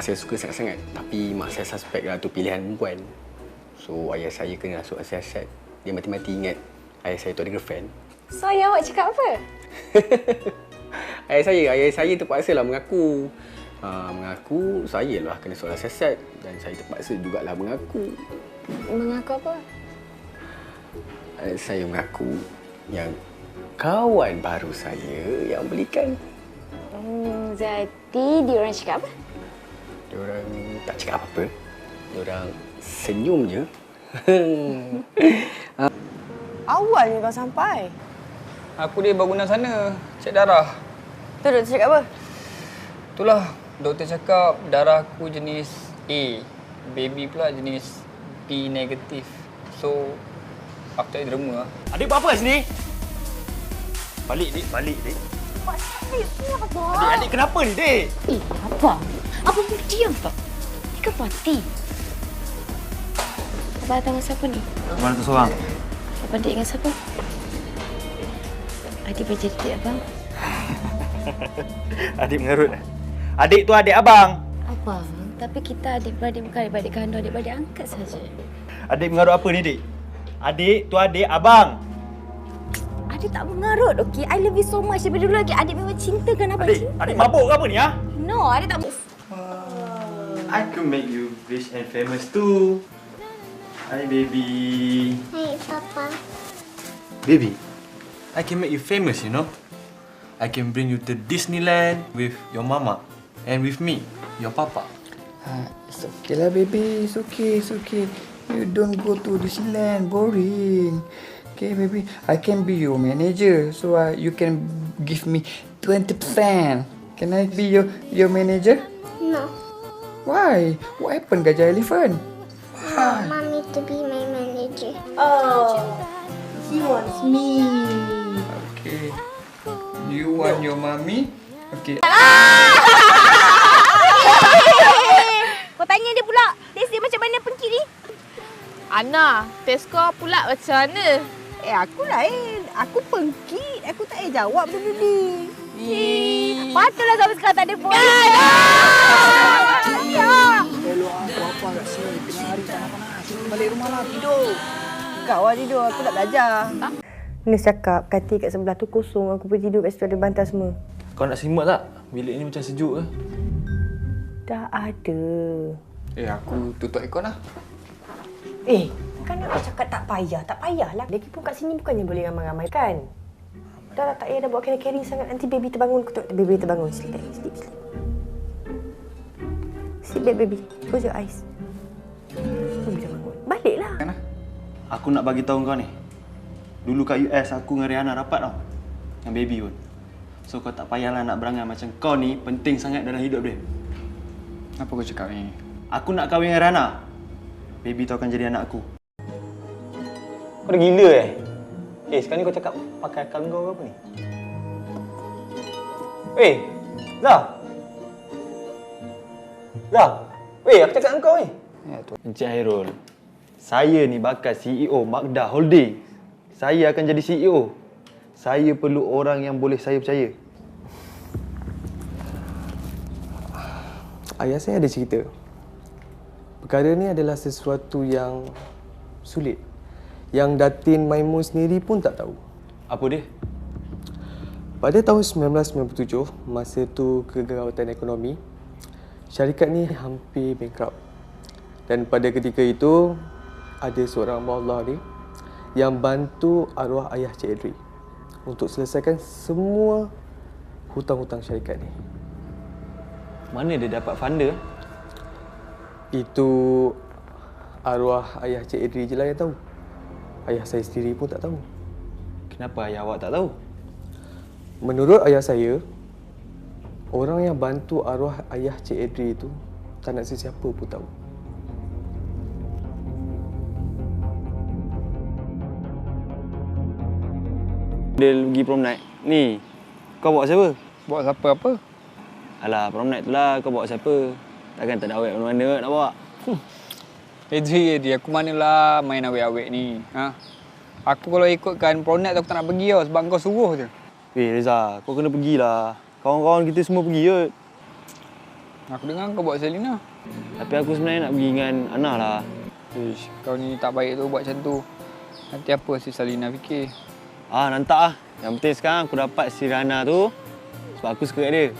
mak saya suka sangat-sangat. Tapi mak saya suspek lah tu pilihan perempuan. So ayah saya kena masuk siasat. Dia mati-mati ingat ayah saya tu ada girlfriend. So ayah awak cakap apa? ayah saya, ayah saya terpaksa lah mengaku. Uh, mengaku saya lah kena soal siasat dan saya terpaksa jugalah mengaku. Mengaku apa? Uh, saya mengaku yang kawan baru saya yang belikan. Hmm, jadi dia orang cakap apa? Dia orang tak cakap apa-apa. Dia orang senyum je. Awalnya kau sampai. Aku dia bangunan sana, cek darah. Tu doktor cakap apa? Itulah, doktor cakap darah aku jenis A. Baby pula jenis B negatif. So, aku tak ada derma lah. Adik buat apa kat sini? Balik, dik. Balik, dik. Pak? Adik, adik kenapa ni, dik? Eh, apa? Apa pun diam tak? Ini kan parti. Abang datang dengan siapa ni? Mana tu seorang? Abang date dengan siapa? Adik berjadi date abang. Adik mengarut. Adik tu adik abang. Abang, tapi kita adik-beradik bukan adik-beradik kandung, adik-beradik angkat saja. Adik mengarut apa ni, dik? Adik tu adik abang. Adik tak mengarut, okey? I love you so much. Daripada dulu lagi adik memang cintakan abang. Adik, cinta. adik mabuk ke apa ni, ha? No, adik tak... I could make you rich and famous too. Hi, baby. Hi, Papa. Baby, I can make you famous, you know. I can bring you to Disneyland with your mama and with me, your papa. Ah, it's okay lah baby, it's okay, it's okay. You don't go to Disneyland, boring. Okay baby, I can be your manager so uh, you can give me 20%. Can I be your your manager? No. Why? What happened Gajah Elephant? I want mommy to be my manager. Oh. He wants me. Okay. You want your mommy? Okay. Kau tanya dia pula. Test dia macam mana pengki ni? Ana, test kau pula macam mana? Eh, aku lain. Aku pengkit. Aku tak payah jawab benda ni. Patutlah sampai sekarang tak ada phone. Kau lah tidur. Aku nak belajar. Nurse cakap katil kat sebelah tu kosong. Aku pergi tidur kat situ ada bantal semua. Kau nak simak tak? Bilik ni macam sejuk ke? Dah ada. Eh, aku tutup aircon lah. Eh, kan aku cakap tak payah. Tak payahlah. Lagipun kat sini bukannya boleh ramai-ramai kan? Dah lah tak payah dah buat caring-caring sangat. Nanti baby terbangun. Tengok baby terbangun. Sleep. Sleep, sleep. Sleep, baby, baby. Close your eyes. Baby terbangun. Baliklah. Aku nak bagi tahu kau ni. Dulu kat US aku dengan Rihanna rapat tau. Dengan baby pun. So kau tak payahlah nak berangan macam kau ni penting sangat dalam hidup dia. Apa kau cakap ni? Aku nak kahwin dengan Rihanna. Baby tu akan jadi anak aku. Kau dah gila eh? Eh, sekarang ni kau cakap pakai akal kau ke apa ni? Eh, Zah! Zah! Weh, aku cakap dengan kau ni. Encik Hairul, saya ni bakal CEO Magda Holding. Saya akan jadi CEO. Saya perlu orang yang boleh saya percaya. Ayah saya ada cerita. Perkara ni adalah sesuatu yang sulit. Yang Datin Maimun sendiri pun tak tahu. Apa dia? Pada tahun 1997, masa tu kegerawatan ekonomi, syarikat ni hampir bankrupt. Dan pada ketika itu, ada seorang Allah ni yang bantu arwah ayah Cik Edri untuk selesaikan semua hutang-hutang syarikat ni. Mana dia dapat funder? Itu arwah ayah Cik Edri je lah yang tahu. Ayah saya sendiri pun tak tahu. Kenapa ayah awak tak tahu? Menurut ayah saya, orang yang bantu arwah ayah Cik Edri itu tak nak sesiapa pun tahu. Dia pergi prom night. Ni, kau bawa siapa? Buat siapa apa? Alah, prom night tu lah kau bawa siapa? Takkan tak ada awet mana-mana nak bawa. Eh, dia, dia. Aku manalah main awet-awet ni. Ha? Aku kalau ikutkan pronet tu aku tak nak pergi tau sebab kau suruh je. Eh Reza, kau kena pergilah. Kawan-kawan kita semua pergi je. Aku dengar kau bawa Selina. Tapi aku sebenarnya nak pergi dengan Ana lah. Ish, kau ni tak baik tu buat macam tu. Nanti apa si Salina fikir? Ah, nantak ah. Yang penting sekarang aku dapat si Rana tu sebab aku suka dia.